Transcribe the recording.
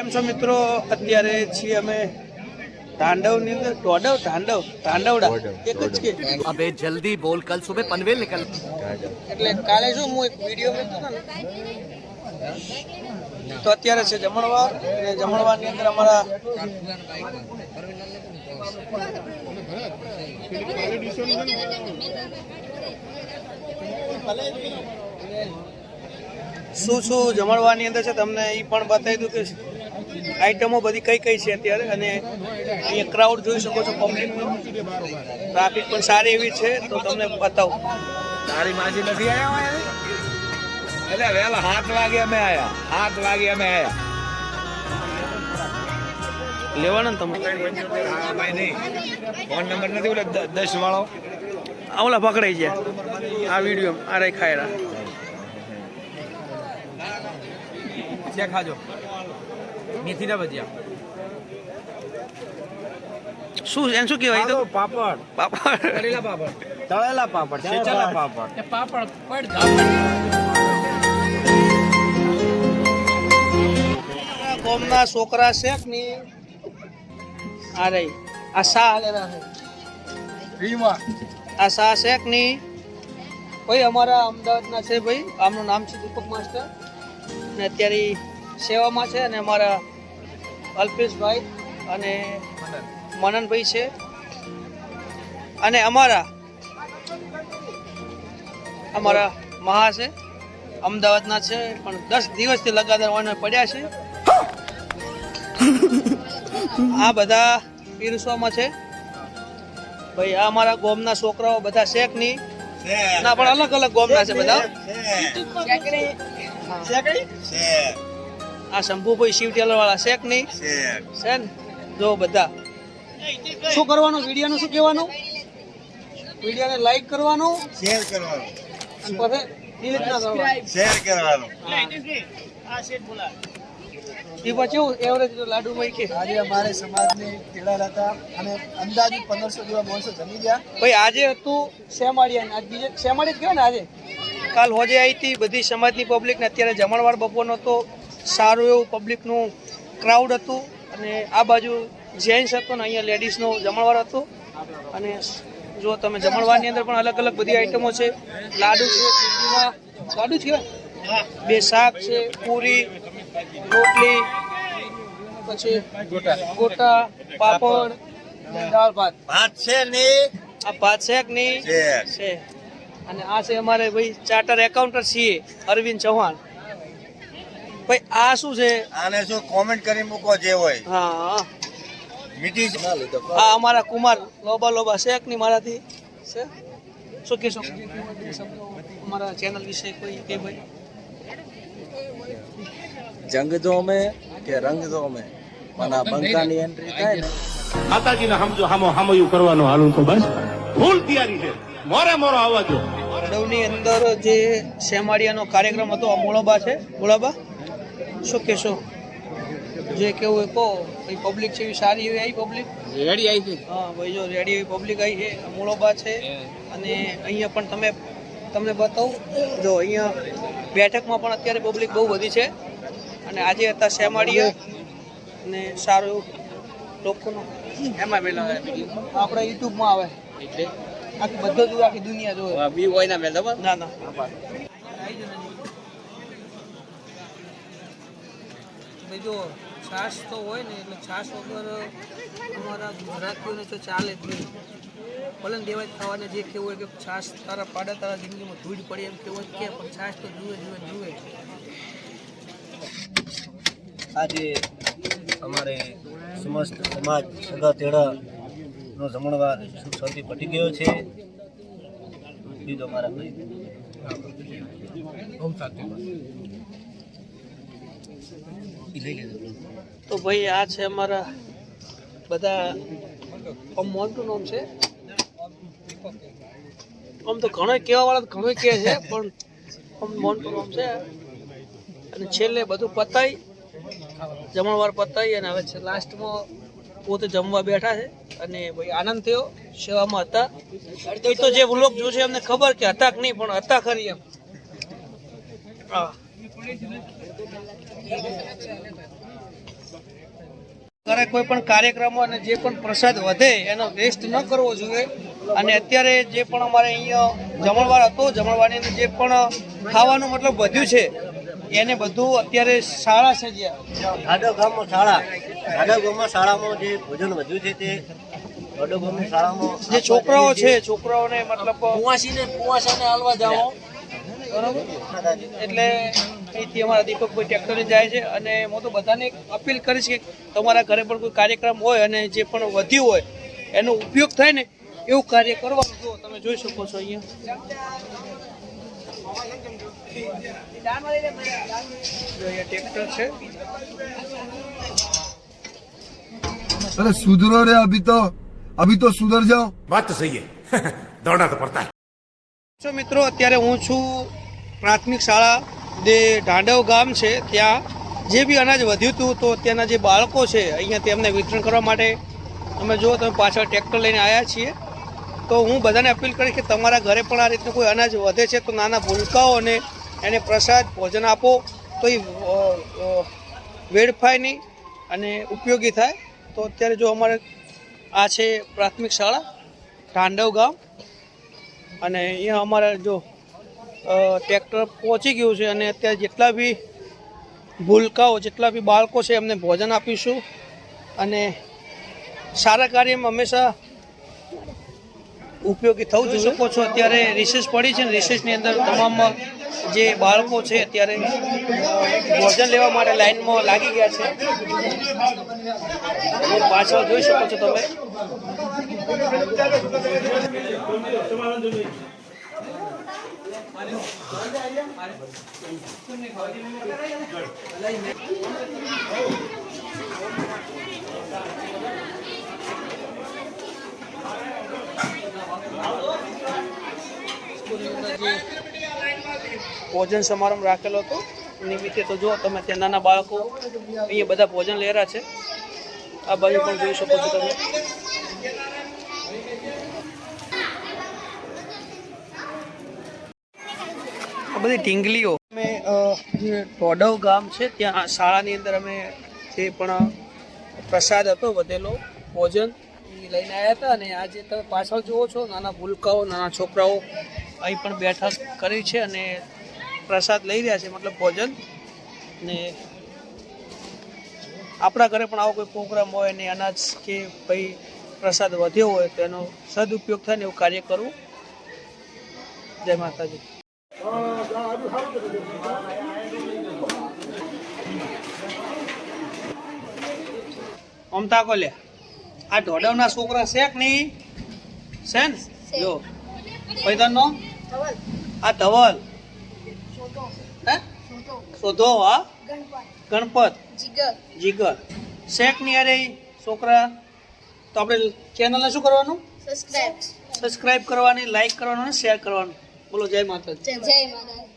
એમ છો મિત્રો અત્યારે છીએ અમે તાંડવ અંદર. ટોડવ તાંડવ તાંડવડા એક જ કે અબે જલ્દી બોલ કલ સુબે પનવેલ નીકળ. એટલે કાલે શું હું એક વિડિયો તો અત્યારે છે જમણવાર. અને અંદર અમારા શું શું જમણવાર અંદર છે? તમને એ પણ બતાવી દઉં કે આઈટમો બધી કઈ કઈ છે અત્યારે? અને અહીંયા ક્રાઉડ જોઈ શકો છો પબ્લિક ટ્રાફિક પણ સારી એવી છે તો તમને બતાવું. તારી માસી નથી આવ્યા એટલે વહેલા સાત વાગે અમે આવ્યા સાત વાગે અમે આવ્યા લેવાના તમે? ભાઈ નહીં. ફોન નંબર નથી બોલે દસ વાળો. ઓલા પકડાઈ ગયા. આ વીડિયો આ રે ખાયરા ખાજો. મેથીના ભજીયા. શું એમ શું કહેવાય તો? પાપડ. પાપડ. તળેલા પાપડ. તળેલા પાપડ શેચેલા પાપડ. કોમના છોકરા છે કે નહીં? આ રહી આ સા હાલેલા છે. રીમા. આ સા છે કે નહીં? ભાઈ અમારા અમદાવાદના છે ભાઈ આમનું નામ છે દીપક માસ્ટર. અને અત્યારે સેવામાં છે અને અમારા અલ્પેશભાઈ અને મનનભાઈ છે. અને અમારા અમારા મહા છે. અમદાવાદના છે પણ દસ દિવસથી લગાતાર ઓને પડ્યા છે. આ બધા પીરસવામાં છે. ભાઈ આ અમારા ગોમના છોકરાઓ બધા શેખની ના પણ અલગ અલગ ગોમના છે બધા. આ શંભુભાઈ શિવ ટેલર વાળા શેખ નહીં? છે. ને? જો બધા. શું કરવાનું? વિડીયોનું શું કહેવાનું? વિડીયોને લાઈક કરવાનું. શેર કરવાનું. અને પછી ડિલીટ ના કરવાનું. શેર કરવાનું. એ પછી એવું એવરેજ લાડુ ભાઈ કે આજે અમારે સમાજને હતા અને અંદાજિત પંદરસો જેવા માણસો જમી ગયા. ભાઈ આજે હતું શેમાળિયા આજ બીજે શેમાળી જ કહેવાય ને આજે? કાલ હોજે આવી હતી બધી સમાજની પબ્લિકને અત્યારે જમણવાર બપોરનો તો સારું એવું પબ્લિકનું ક્રાઉડ હતું અને આ બાજુ જેન્ટ્સ હતો ને અહીંયા લેડીઝનું જમણવાર હતું. અને જો તમે જમણવારની અંદર પણ અલગ અલગ બધી આઈટમો છે. લાડુ છે લાડુ છે બે શાક છે પૂરી રોટલી પછી ગોટા પાપડ દાળ ભાત. ભાત છે ને આ ભાત છે કે છે. છે. અને આ છે અમારે ભાઈ chartered accountant CA Arvind Chauhan. ભાઈ આ શું છે? આને શું કોમેન્ટ કરી મૂકો જે હોય. હા. મીઠી આ અમારા કુમાર લોબા લોબા શેખની મારાથી? છે? શું કહેશો? અમારા ચેનલ વિશે કોઈ કે ભાઈ? જંગ જો અમે કે રંગ જો અમે? પણ આ બંકાની એન્ટ્રી થાય ને. માતાજીને સમજો હામો હામયું કરવાનો હાલું તો બસ. ફૂલ તૈયારી છે. મોરે મોરો આવવા દો. અડવની અંદર જે શેમાળિયાનો કાર્યક્રમ હતો આ મોળોબા છે? મોળાબા શું કહેશો? જે કેવું એ કહો. ભાઈ પબ્લિક છે એવી સારી એવી આવી પબ્લિક રેડી આવી છે. હા ભાઈ જો રેડી એવી પબ્લિક આવી છે. મૂળોબા છે. અને અહીંયા પણ તમે તમને બતાવું. જો અહીંયા બેઠકમાં પણ અત્યારે પબ્લિક બહુ વધી છે. અને આજે હતા શેમાડીએ અને સારું એવું લોકોનું. એમાં પેલા આપણે યુટ્યુબમાં આવે. આખી બધો જ આખી દુનિયા જોવે. બી હોય ના મેં ના ના. ભાઈ જો છાશ તો હોય ને એટલે છાશ વગર અમારા ગુજરાતીઓને તો ચાલે જ નહીં. ભલે દેવાય ખાવાને જે કેવું હોય કે છાશ તારા પાડા તારા જિંદગીમાં ધૂળ પડે એમ કેવું હોય કે પણ છાશ તો જુએ જુએ જુએ. આજે અમારે સમસ્ત સમાજ સગા તેડાનો જમણવાર સુખ શાંતિ પટી ગયો છે. બીજો અમારા ભાઈ તો ભાઈ આ છે અમારા બધા આમ મોટું નામ છે. આમ તો ઘણો કહેવા વાળા તો ઘણો કહે છે, પણ આમ મોટું નામ છે. અને છેલ્લે બધું પતાઈ, જમણવાર પતાઈ અને હવે છે લાસ્ટમાં પોતે જમવા બેઠા છે. અને ભાઈ આનંદ થયો, સેવામાં હતા. એ તો જે વ્લોગ જોશે એમને ખબર કે હતા કે નહીં, પણ હતા ખરી એમ. હા. ઘરે કોઈ પણ કાર્યક્રમો અને જે પણ પ્રસાદ વધે એનો વેસ્ટ ન કરવો જોઈએ. અને અત્યારે જે પણ અમારે અહીંયા જમણવાર હતો જમણવારની અંદર જે પણ ખાવાનું મતલબ વધ્યું છે એને બધું અત્યારે શાળા છે જ્યાં ગામમાં શાળા. ધાડો ગામમાં શાળામાં જે ભોજન વધ્યું છે તે શાળામાં જે છોકરાઓ છે છોકરાઓને મતલબ બરાબર. એટલે અહીંથી અમારા કોઈ ટ્રેક્ટરે જાય છે અને હું તો બધાને અપીલ કરીશ કે તમારા ઘરે પણ કોઈ કાર્યક્રમ હોય અને જે પણ વધ્યું હોય એનો ઉપયોગ થાય ને એવું કાર્ય કરવાનું જો તમે જોઈ શકો છો અહીંયા. ટ્રેક્ટર છે. અરે સુધરો રે અભી તો. અભી તો સુધર જાઓ. વાત સહી દોડના તો પડતા મિત્રો અત્યારે હું છું પ્રાથમિક શાળા જે ઢાંડવ ગામ છે, ત્યાં જે બી અનાજ વધ્યું હતું, તો ત્યાંના જે બાળકો છે, અહીંયા તેમને વિતરણ કરવા માટે અમે જો તમે પાછળ ટ્રેક્ટર લઈને આવ્યા છીએ, તો હું બધાને અપીલ કરીશ કે તમારા ઘરે પણ આ રીતનું કોઈ અનાજ વધે છે, તો નાના ભૂલકાઓને એને પ્રસાદ, ભોજન આપો, તો એ વેડફાય નહીં અને ઉપયોગી થાય. તો અત્યારે જો અમારે આ છે પ્રાથમિક શાળા, ઢાંડવ ગામ. અને અહીંયા અમારા જો ટ્રેક્ટર પહોંચી ગયું છે અને અત્યારે જેટલા બી ભૂલકાઓ, જેટલા બી બાળકો છે એમને ભોજન આપીશું અને સારા કાર્યમાં હંમેશા ઉપયોગી થવું જોઈ શકો છો. અત્યારે રિસેસ પડી છે ને રિસેસની અંદર તમામ જે બાળકો છે અત્યારે ભોજન લેવા માટે લાઈનમાં લાગી ગયા છે. પાછળ જોઈ શકો છો તમે. ભોજન સમારંભ રાખેલો હતો. નિમિત્તે તો જો તમે, ત્યાં નાના બાળકો અહીંયા બધા ભોજન લેરા છે. આ બાજુ પણ જોઈ શકો છો તમે. આ બધી ઢીંગલીઓ અમે જે ટોડવ ગામ છે, ત્યાં શાળાની અંદર અમે જે પણ પ્રસાદ હતો, વધેલો ભોજન લઈને આવ્યા હતા અને આજે તમે પાછળ જુઓ છો, નાના ભૂલકાઓ, નાના છોકરાઓ અહીં પણ બેઠક કરી છે અને પ્રસાદ લઈ રહ્યા છે, મતલબ ભોજન. ને આપણા ઘરે પણ આવો કોઈ પ્રોગ્રામ હોય ને અનાજ કે ભાઈ પ્રસાદ વધ્યો હોય, તો એનો સદુપયોગ થાય ને એવું કાર્ય કરવું. જય માતાજી. અમતા કોલે આ ઢોડવના છોકરા છે કે નહીં? છે ને? જો. પૈતણનો આ ધવલ. હે? શોધો હા? ગણપત. જીગર. શેકની અરે છોકરા? તો આપણે ચેનલને શું કરવાનું? સબસ્ક્રાઇબ સબસ્ક્રાઇબ કરવાની લાઈક કરવાનું અને શેર કરવાનું. બોલો જય માતા જય માતા